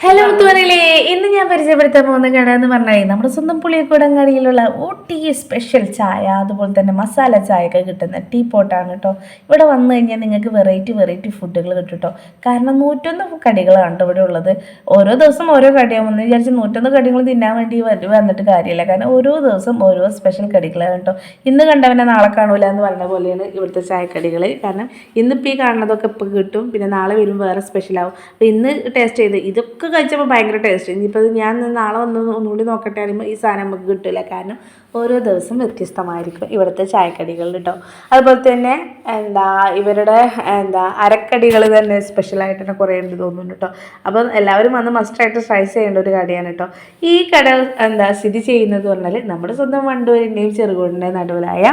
Hello മുത്തുവരയിലെ ഇന്ന് ഞാൻ പരിചയപ്പെടുത്താൻ പോകുന്ന കട എന്ന് പറഞ്ഞാൽ നമ്മുടെ സ്വന്തം പുളിയക്കോടങ്ങാടിയിലുള്ള ഊട്ടി സ്പെഷ്യൽ ചായ അതുപോലെ തന്നെ മസാല ചായ ഒക്കെ കിട്ടുന്ന ടീ പോട്ടാണ് കേട്ടോ ഇവിടെ വന്നു കഴിഞ്ഞാൽ നിങ്ങൾക്ക് വെറൈറ്റി വെറൈറ്റി ഫുഡുകൾ കിട്ടും കേട്ടോ കാരണം നൂറ്റൊന്ന് കടികളാണ് കേട്ടോ ഇവിടെ ഉള്ളത്. ഓരോ ദിവസം ഓരോ കടിയാകുമെന്ന് വിചാരിച്ച് നൂറ്റൊന്ന് കടികൾ തിന്നാൻ വേണ്ടി വന്നിട്ട് കാര്യമില്ല. കാരണം ഓരോ ദിവസം ഓരോ സ്പെഷ്യൽ കടികളാണ് കേട്ടോ ഇന്ന് കണ്ടവനെ നാളെ കാണൂല എന്ന് പറഞ്ഞ പോലെയാണ് ഇവിടുത്തെ ചായക്കടികൾ കാരണം ഇന്നിപ്പോൾ ഈ കാണുന്നതൊക്കെ ഇപ്പോൾ കിട്ടും. പിന്നെ നാളെ വരുമ്പോൾ വേറെ സ്പെഷ്യൽ ആവും. അപ്പോൾ ഇന്ന് ടേസ്റ്റ് ചെയ്ത് ഇതൊക്കെ കഴിച്ചപ്പോൾ ഭയങ്കര ടേസ്റ്റ് ഇനിയിപ്പോൾ ഞാൻ നാളെ വന്ന് ഒന്നുകൂടി നോക്കട്ടെ ആണെങ്കിൽ ഈ സാധനം നമുക്ക് കിട്ടില്ല കാരണം ഓരോ ദിവസം വ്യത്യസ്തമായിരിക്കും ഇവിടുത്തെ ചായക്കടികൾ കേട്ടോ അതുപോലെ തന്നെ എന്താ ഇവരുടെ എന്താ അരക്കടികൾ തന്നെ സ്പെഷ്യലായിട്ട് തന്നെ കുറേ ഉണ്ട് തോന്നുന്നു കേട്ടോ അപ്പം എല്ലാവരും വന്ന് മസ്റ്റായിട്ട് ട്രൈ ചെയ്യേണ്ട ഒരു കടയാണ് കേട്ടോ ഈ കട എന്താ സ്ഥിതി ചെയ്യുന്നത് പറഞ്ഞാൽ നമ്മുടെ സ്വന്തം വണ്ടൂരിന്റെയും ചെറുകോടിന്റെയും നടുവിലായ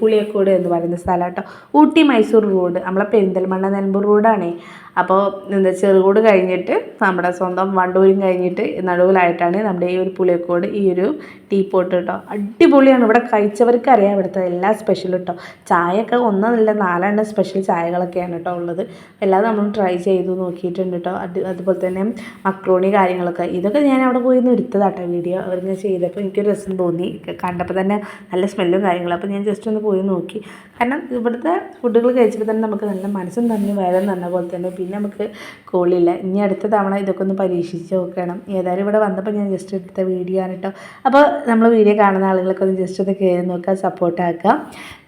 പുളിയക്കോട് എന്ന് പറയുന്ന സ്ഥലം കേട്ടോ. ഊട്ടി മൈസൂർ റോഡ് നമ്മളെ പെരിന്തൽമണ്ണ നിലമ്പൂർ റോഡാണേ. അപ്പോൾ എന്താ ചെറുകൂട് കഴിഞ്ഞിട്ട് നമ്മുടെ സ്വന്തം വണ്ടൂരും കഴിഞ്ഞിട്ട് നടുവിലായിട്ടാണ് നമ്മുടെ ഈ ഒരു പുളിയക്കോട് ഈ ഒരു ടീ പോട്ട് കേട്ടോ. അടിപൊളിയാണ്. ഇവിടെ കഴിച്ചവർക്ക് അറിയാം ഇവിടുത്തെ എല്ലാ സ്പെഷ്യലും കേട്ടോ ചായയൊക്കെ ഒന്നല്ല നാലെണ്ണം സ്പെഷ്യൽ ചായകളൊക്കെയാണ് കേട്ടോ ഉള്ളത്. എല്ലാം നമ്മൾ ട്രൈ ചെയ്ത് നോക്കിയിട്ടുണ്ട് കേട്ടോ അത് അതുപോലെ തന്നെ മക്രോണി കാര്യങ്ങളൊക്കെ. ഇതൊക്കെ ഞാൻ അവിടെ പോയി നിന്ന് എടുത്തതാട്ടോ വീഡിയോ. ഞാൻ ചെയ്തപ്പോൾ എനിക്കൊരു രസം തോന്നി. കണ്ടപ്പോൾ തന്നെ നല്ല സ്മെല്ലും കാര്യങ്ങളും. അപ്പോൾ ഞാൻ ജസ്റ്റ് ഒന്ന് പോയി നോക്കി. കാരണം ഇവിടുത്തെ ഫുഡുകൾ കഴിച്ചപ്പോൾ തന്നെ നമുക്ക് നല്ല മനസ്സും തന്നെ വേദന തന്ന പോലെ തന്നെ. പിന്നെ നമുക്ക് കോളില്ല. ഇനി അടുത്ത തവണ ഇതൊക്കെ ഒന്ന് പരീക്ഷിച്ച് നോക്കണം. ഏതായാലും ഇവിടെ വന്നപ്പോൾ ഞാൻ ജസ്റ്റ് എടുത്ത വീഡിയോ ആണ് കേട്ടോ അപ്പോൾ നമ്മൾ വീഡിയോ കാണുന്ന ആളുകളൊക്കെ ഒന്ന് ജസ്റ്റ് ഒന്ന് കയറി നോക്കുക സപ്പോർട്ടാക്കുക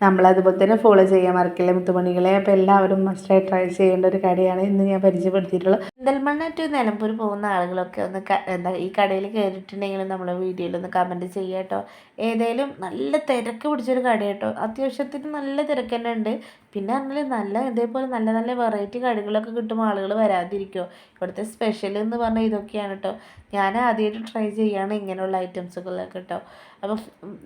നമ്മളതുപോലെ തന്നെ ഫോളോ ചെയ്യാൻ മറക്കില്ല മുത്തുമണികളെ? അപ്പോൾ എല്ലാവരും മസ്റ്റായി ട്രൈ ചെയ്യേണ്ട ഒരു കടയാണ് ഇന്ന് ഞാൻ പരിചയപ്പെടുത്തിയിട്ടുള്ളത്. പെരിന്തൽമണ്ണ ടു നിലമ്പൂർ പോകുന്ന ആളുകളൊക്കെ ഒന്ന് എന്താ ഈ കടയിൽ കയറിയിട്ടുണ്ടെങ്കിൽ നമ്മളെ വീഡിയോയിൽ ഒന്ന് കമന്റ് ചെയ്യാം കേട്ടോ ഏതായാലും നല്ല തിരക്ക് പിടിച്ചൊരു കട കേട്ടോ അത്യാവശ്യത്തിന് നല്ല തിരക്ക് തന്നെ ഉണ്ട്. പിന്നെ പറഞ്ഞാൽ നല്ല ഇതേപോലെ നല്ല നല്ല വെറൈറ്റി കടികളൊക്കെ കിട്ടുമ്പോൾ ആളുകൾ വരാതിരിക്കുമോ ഇവിടുത്തെ സ്പെഷ്യൽ എന്ന് പറഞ്ഞാൽ ഇതൊക്കെയാണ് കേട്ടോ ഞാൻ ആദ്യമായിട്ട് ട്രൈ ചെയ്യാണ് ഇങ്ങനെയുള്ള ഐറ്റംസുകളൊക്കെ കേട്ടോ അപ്പം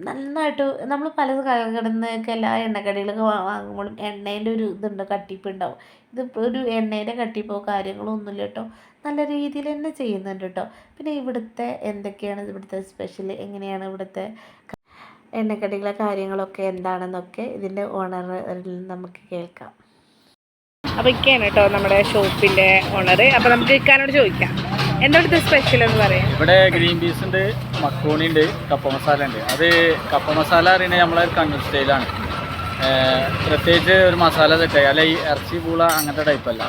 നന്നായിട്ട് നമ്മൾ പല കടന്നൊക്കെ എല്ലാ എണ്ണക്കടികളൊക്കെ വാങ്ങുമ്പോഴും എണ്ണേന്റെ ഒരു ഇതുണ്ട് കട്ടിപ്പ് ഉണ്ടാവും. ഇതിപ്പോൾ ഒരു എണ്ണേന്റെ കട്ടിപ്പോ കാര്യങ്ങളോ ഒന്നുമില്ല കേട്ടോ നല്ല രീതിയിൽ തന്നെ ചെയ്യുന്നുണ്ട് കേട്ടോ പിന്നെ ഇവിടുത്തെ എന്തൊക്കെയാണ് ഇവിടുത്തെ സ്പെഷ്യൽ എങ്ങനെയാണ് ഇവിടുത്തെ എണ്ണക്കടികളെ കാര്യങ്ങളൊക്കെ എന്താണെന്നൊക്കെ ഇതിന്റെ ഓണറിൽ നമുക്ക് കേൾക്കാം. അപ്പോൾ ഇക്കയാണ് കേട്ടോ നമ്മുടെ ഷോപ്പിന്റെ ഓണർ അപ്പോൾ നമുക്ക് ഇക്കാനോട് ചോദിക്കാം. എന്താണ് സ്പെഷ്യൽ എന്ന് പറയാം ഇവിടെ ഗ്രീൻ പീസ് ഉണ്ട് മക്രോണി ഉണ്ട് കപ്പ മസാല ഉണ്ട്. അത് കപ്പ മസാല അറിയണത് നമ്മളെ കണ്ണൂർ സ്റ്റൈലാണ് പ്രത്യേകിച്ച് ഒരു മസാല സെറ്റായി അല്ല ഈ ഇറച്ചി പൂള അങ്ങനത്തെ ടൈപ്പല്ല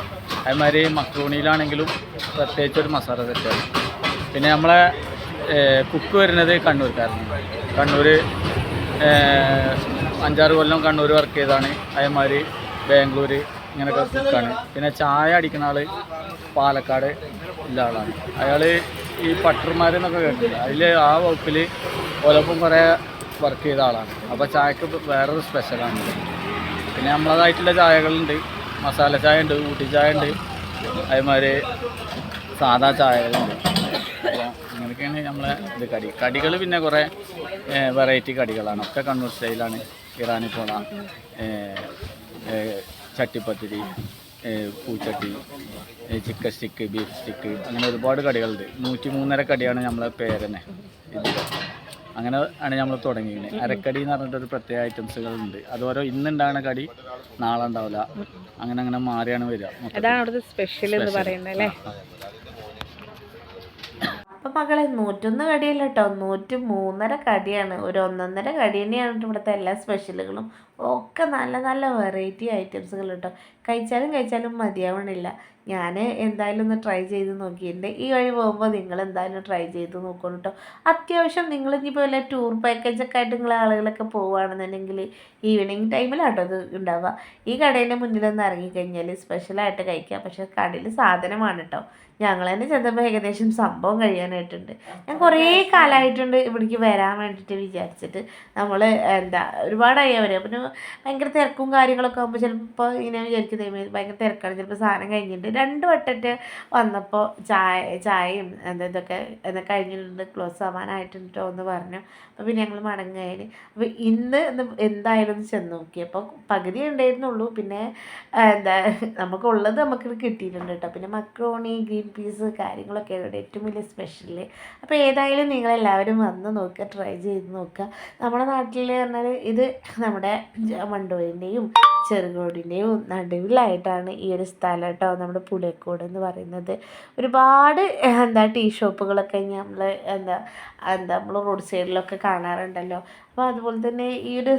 അതേമാതിരി മക്രോണിയിലാണെങ്കിലും പ്രത്യേകിച്ച് ഒരു മസാല സെറ്റായി പിന്നെ നമ്മളെ കുക്ക് വരുന്നത് കണ്ണൂർക്കാരനാണ്. കണ്ണൂർ അഞ്ചാറ് കൊല്ലം കണ്ണൂർ വർക്ക് ചെയ്താണ് അതേമാതിരി ബാംഗ്ലൂർ ഇങ്ങനെയൊക്കെ കുക്കാണ് പിന്നെ ചായ അടിക്കുന്ന ആൾ പാലക്കാട് ഉള്ള ആളാണ്. അയാൾ ഈ പട്ടർമാരെന്നൊക്കെ കേട്ടില്ല അതിൽ ആ വകുപ്പിൽ ഒലപ്പം കുറേ വർക്ക് ചെയ്ത ആളാണ്. അപ്പോൾ ചായക്ക് വേറൊരു സ്പെഷ്യലാണ് പിന്നെ നമ്മളതായിട്ടുള്ള ചായകളുണ്ട്. മസാല ചായ ഉണ്ട് ഊട്ടി ചായ ഉണ്ട് അതേമാതിരി സാധാ ചായകളുണ്ട്. അങ്ങനെയൊക്കെയാണ് നമ്മളെ ഇത് കടി. കടികൾ പിന്നെ കുറേ വെറൈറ്റി കടികളാണ്. ഒക്കെ കണ്ണൂർ സ്റ്റൈലാണ് ഇറാനി പോണ ചട്ടിപ്പത്തിരി പൂച്ചട്ടി ചിക്കൻ സ്റ്റിക്ക് ബീഫ് സ്റ്റിക്ക് അങ്ങനെ ഒരുപാട് കടികളുണ്ട്. നൂറ്റി മൂന്നര കടിയാണ് നമ്മളെ പേരനെ ഇതിൽ അങ്ങനെ ആണ് നമ്മൾ തുടങ്ങിയത് അരക്കടി എന്ന് പറഞ്ഞിട്ട് ഒരു പ്രത്യേക ഐറ്റംസുകളുണ്ട് അത് ഓരോ ഇന്നുണ്ടാകുന്ന കടി നാളെ ഉണ്ടാവില്ല. അങ്ങനെ അങ്ങനെ മാറിയാണ് വരിക അതാണ് സ്പെഷ്യൽ എന്ന് പറയുന്നത് അല്ലേ? അപ്പം മകളെ നൂറ്റൊന്ന് കടിയല്ല കേട്ടോ നൂറ്റി മൂന്നര കടിയാണ്. ഒരു ഒന്നൊന്നര കടി തന്നെയാണ് ഇവിടുത്തെ എല്ലാ സ്പെഷ്യലുകളും ഒക്കെ നല്ല നല്ല വെറൈറ്റി ഐറ്റംസുകൾ കേട്ടോ കഴിച്ചാലും കഴിച്ചാലും മതിയാവണില്ല. ഞാൻ എന്തായാലും ഒന്ന് ട്രൈ ചെയ്ത് നോക്കിയിട്ടുണ്ട് ഈ വഴി പോകുമ്പോൾ നിങ്ങൾ എന്തായാലും ട്രൈ ചെയ്ത് നോക്കണം കേട്ടോ അത്യാവശ്യം നിങ്ങൾ ഇനിയിപ്പോൾ വല്ല ടൂർ പാക്കേജൊക്കെ ആയിട്ട് നിങ്ങൾ ആളുകളൊക്കെ പോവുകയാണെന്നുണ്ടെങ്കിൽ ഈവനിങ് ടൈമിലാട്ടോ ഇത് ഉണ്ടാവുക. ഈ കടേന്റെ മുന്നിലൊന്ന് ഇറങ്ങിക്കഴിഞ്ഞാൽ സ്പെഷ്യലായിട്ട് കഴിക്കാം. പക്ഷേ കടയിൽ സാധനമാണ് കേട്ടോ ഞങ്ങൾ തന്നെ ചെന്നപ്പോൾ ഏകദേശം സംഭവം കഴിയാനായിട്ടുണ്ട്. ഞാൻ കുറേ കാലമായിട്ടുണ്ട് ഇവിടേക്ക് വരാൻ വേണ്ടിയിട്ട് വിചാരിച്ചിട്ട്. നമ്മൾ എന്താ ഒരുപാടായി അവർ പിന്നെ ഭയങ്കര തിരക്കും കാര്യങ്ങളൊക്കെ ആകുമ്പോൾ ചിലപ്പോൾ ഇങ്ങനെ വിചാരിക്കും ദൈവമേ ഭയങ്കര തിരക്കാണ്. ചിലപ്പോൾ സാധനം കഴിഞ്ഞിട്ട് രണ്ട് വട്ടറ്റ് വന്നപ്പോൾ ചായ ചായയും ഇതൊക്കെ കഴിഞ്ഞിട്ടുണ്ട് ക്ലോസ് ആവാനായിട്ടുണ്ട് എന്ന് പറഞ്ഞു. അപ്പോൾ പിന്നെ ഞങ്ങൾ മടങ്ങുകയാണ് അപ്പോൾ ഇന്ന് എന്തായാലും ചെന്ന് നോക്കി. അപ്പോൾ പകുതി ഉണ്ടായിരുന്നുള്ളൂ. പിന്നെ എന്താ നമുക്കുള്ളത് നമുക്ക് കിട്ടിയിട്ടുണ്ട് കേട്ടോ. പിന്നെ മക്രോണി ഗ്രീൻ പീസ് കാര്യങ്ങളൊക്കെ ഇവിടെ ഏറ്റവും വലിയ സ്പെഷ്യൽ അപ്പോൾ ഏതായാലും നിങ്ങളെല്ലാവരും വന്ന് നോക്കുക ട്രൈ ചെയ്ത് നോക്കുക. നമ്മുടെ നാട്ടിൽ പറഞ്ഞാൽ ഇത് നമ്മുടെ മണ്ടൂരിന്റെയും ചെറുകോടിന്റെയും നടുവിലായിട്ടാണ് ഈ ഒരു സ്ഥലം കേട്ടോ. നമ്മുടെ പുളിയക്കോട് എന്ന് പറയുന്നത്. ഒരുപാട് എന്താ ടീ ഷോപ്പുകളൊക്കെ നമ്മൾ എന്താ എന്താ നമ്മൾ റോഡ് സൈഡിലൊക്കെ കാണാറുണ്ടല്ലോ. അപ്പോൾ അതുപോലെ തന്നെ ഈ ഒരു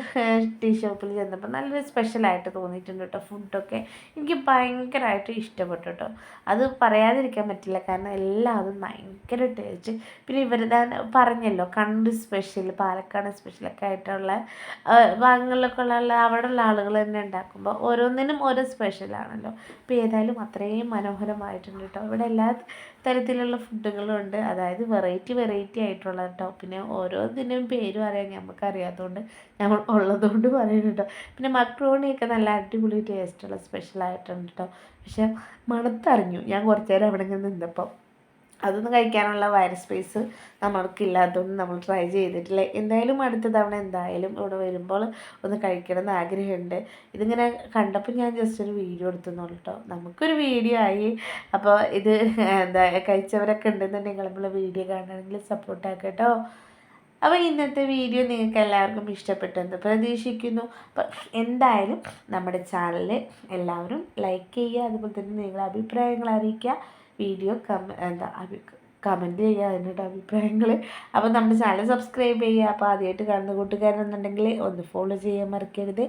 ടീ ഷോപ്പിൽ ചെന്നപ്പോൾ നല്ലൊരു സ്പെഷ്യലായിട്ട് തോന്നിയിട്ടുണ്ട് കേട്ടോ ഫുഡൊക്കെ എനിക്ക് ഭയങ്കരമായിട്ട് ഇഷ്ടപ്പെട്ടു കേട്ടോ അത് പറയാതിരിക്കാൻ പറ്റില്ല. കാരണം എല്ലാതും ഭയങ്കര ടേസ്റ്റ് പിന്നെ ഇവർ പറഞ്ഞല്ലോ കണ്ട് സ്പെഷ്യൽ പാലക്കാട് സ്പെഷ്യലൊക്കെ ആയിട്ടുള്ള ഭാഗങ്ങളിലൊക്കെ ഉള്ള അവിടെയുള്ള ആളുകൾ തന്നെ ഉണ്ടാക്കുമ്പോൾ ഓരോന്നിനും ഓരോ സ്പെഷ്യലാണല്ലോ അപ്പോൾ ഏതായാലും അത്രയും മനോഹരമായിട്ടുണ്ട് കേട്ടോ ഇവിടെ എല്ലാ തരത്തിലുള്ള ഫുഡുകളും ഉണ്ട്. അതായത് വെറൈറ്റി വെറൈറ്റി ആയിട്ടുള്ള കേട്ടോ പിന്നെ ഓരോ ഇതിനും പേരും അറിയാൻ നമുക്ക് അറിയാത്തതുകൊണ്ട് നമ്മൾ ഉള്ളതുകൊണ്ട് പറയുന്നു കേട്ടോ പിന്നെ മക്രോണിയൊക്കെ നല്ല അടിപൊളി ടേസ്റ്റുള്ള സ്പെഷ്യലായിട്ടുണ്ട് കേട്ടോ പക്ഷെ മണത്തറിഞ്ഞു. ഞാൻ കുറച്ച് നേരം അവിടെ നിന്ന് നിന്നപ്പം അതൊന്നും കഴിക്കാനുള്ള വയർ സ്പേസ് നമ്മൾക്കില്ലാത്തതുകൊണ്ട് നമ്മൾ ട്രൈ ചെയ്തിട്ടില്ല. എന്തായാലും അടുത്ത തവണ എന്തായാലും ഇവിടെ വരുമ്പോൾ ഒന്ന് കഴിക്കണം എന്ന് ആഗ്രഹമുണ്ട്. ഇതിങ്ങനെ കണ്ടപ്പോൾ ഞാൻ ജസ്റ്റ് ഒരു വീഡിയോ എടുത്തുന്നുള്ളൂ കേട്ടോ നമുക്കൊരു വീഡിയോ ആയി. അപ്പോൾ ഇത് എന്താ കഴിച്ചവരൊക്കെ ഉണ്ടെന്നുണ്ടെങ്കിൽ നമ്മൾ വീഡിയോ കാണണമെങ്കിൽ സപ്പോർട്ടാക്കുക കേട്ടോ അപ്പോൾ ഇന്നത്തെ വീഡിയോ നിങ്ങൾക്ക് എല്ലാവർക്കും ഇഷ്ടപ്പെട്ടെന്ന് പ്രതീക്ഷിക്കുന്നു. എന്തായാലും നമ്മുടെ ചാനൽ എല്ലാവരും ലൈക്ക് ചെയ്യുക അതുപോലെ തന്നെ നിങ്ങളുടെ അഭിപ്രായങ്ങൾ അറിയിക്കുക. വീഡിയോ കമ എന്താ കമന്റ് ചെയ്യുക എന്നിട്ട് അഭിപ്രായങ്ങൾ അപ്പോൾ നമ്മുടെ ചാനൽ സബ്സ്ക്രൈബ് ചെയ്യുക. അപ്പോൾ ആദ്യമായിട്ട് കാണുന്ന കൂട്ടുകാരെന്നുണ്ടെങ്കിൽ ഒന്ന് ഫോളോ ചെയ്യാൻ മറക്കരുത്.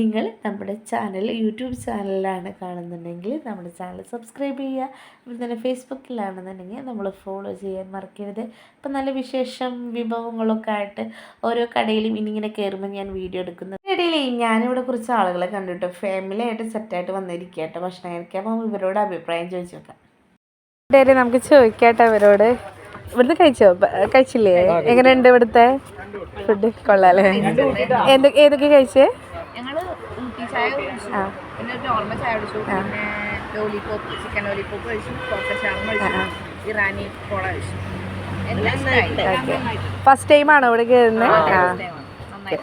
നിങ്ങൾ നമ്മുടെ ചാനൽ യൂട്യൂബ് ചാനലിലാണ് കാണുന്നുണ്ടെങ്കിൽ നമ്മുടെ ചാനൽ സബ്സ്ക്രൈബ് ചെയ്യുക. അതുപോലെ തന്നെ ഫേസ്ബുക്കിലാണെന്നുണ്ടെങ്കിൽ നമ്മൾ ഫോളോ ചെയ്യാൻ മറക്കരുത്. അപ്പോൾ നല്ല വിശേഷം വിഭവങ്ങളൊക്കെ ആയിട്ട് ഓരോ കടയിലും ഇനിങ്ങനെ കയറുമ്പോൾ ഞാൻ വീഡിയോ എടുക്കുന്നത് ഇടയിൽ ഞാനിവിടെ കുറച്ച് ആളുകളെ കണ്ടിട്ട് ഫാമിലി ആയിട്ട് സെറ്റായിട്ട് വന്നിരിക്കുക കേട്ടോ ഭക്ഷണം കഴിക്കാൻ അപ്പോൾ ഇവരോട് അഭിപ്രായം ചോദിച്ചു നോക്കാം. ഡേരി നമുക്ക് ചോദിക്കാട്ടെ അവരോട്. ഇവിടുന്ന് കഴിച്ചോ? കഴിച്ചില്ലേ? എങ്ങനെയുണ്ട് ഇവിടുത്തെ ഫുഡ് കൊള്ളാല്ലേ? എന്തൊക്കെ ഏതൊക്കെ കഴിച്ചേ? നോർമൽ ചായ കുടിച്ചു. പിന്നെ ലോലിപോപ്പ് ചിക്കൻ ലോലിപോപ്പ് കഴിച്ചു. പോക്കറ്റ് ഷാർമ കഴിച്ചു. ഇറാനി കോള കഴിച്ചു. എല്ലാം ഇഷ്ടമായി ഫസ്റ്റ് ടൈം ആണോ ഇവിടെ കയറുന്നത് നന്നായി.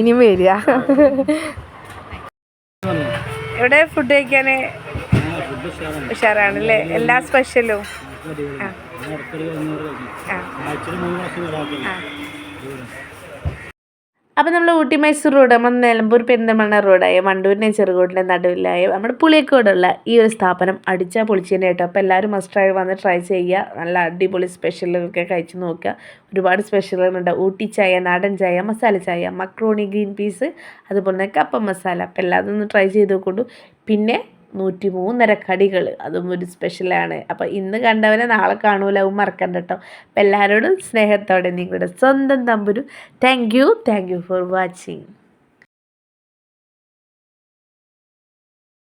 ഇനിയും വരിക. ഇവിടെ ഫുഡ് കഴിക്കാൻ ഉഷാറാണല്ലേ? എല്ലാ സ്പെഷ്യലും. ആ. അപ്പോൾ നമ്മൾ ഊട്ടി മൈസൂർ റോഡ് നമ്മൾ നിലമ്പൂർ പെരിന്തൽമണ്ണ റോഡായ വണ്ടൂരിനെ ചെറുകോടിന്റെ നടുവിലായ നമ്മുടെ പുളിയക്കോടുള്ള ഈ ഒരു സ്ഥാപനം അടിച്ചാൽ പൊളിച്ചതിന്റെ കേട്ടോ. അപ്പോൾ എല്ലാവരും മസ്റ്റായി വന്ന് ട്രൈ ചെയ്യുക. നല്ല അടിപൊളി സ്പെഷ്യലൊക്കെ കഴിച്ച് നോക്കുക. ഒരുപാട് സ്പെഷ്യലുകളുണ്ട് ഊട്ടി ചായ നാടൻ ചായ മസാല ചായ മക്രോണി ഗ്രീൻ പീസ് അതുപോലെ തന്നെ കപ്പ മസാല. അപ്പോൾ എല്ലാതും ഒന്ന് ട്രൈ ചെയ്ത് നോക്കൊണ്ടു പിന്നെ നൂറ്റി മൂന്നര കടികൾ അതും ഒരു സ്പെഷ്യലാണ് അപ്പോൾ ഇന്ന് കണ്ടവനെ നാളെ കാണൂല അവൻ മറക്കണ്ട കേട്ടോ അപ്പം എല്ലാവരോടും സ്നേഹത്തോടെ നിങ്ങളുടെ സ്വന്തം Thamburu. Thank you thank you for watching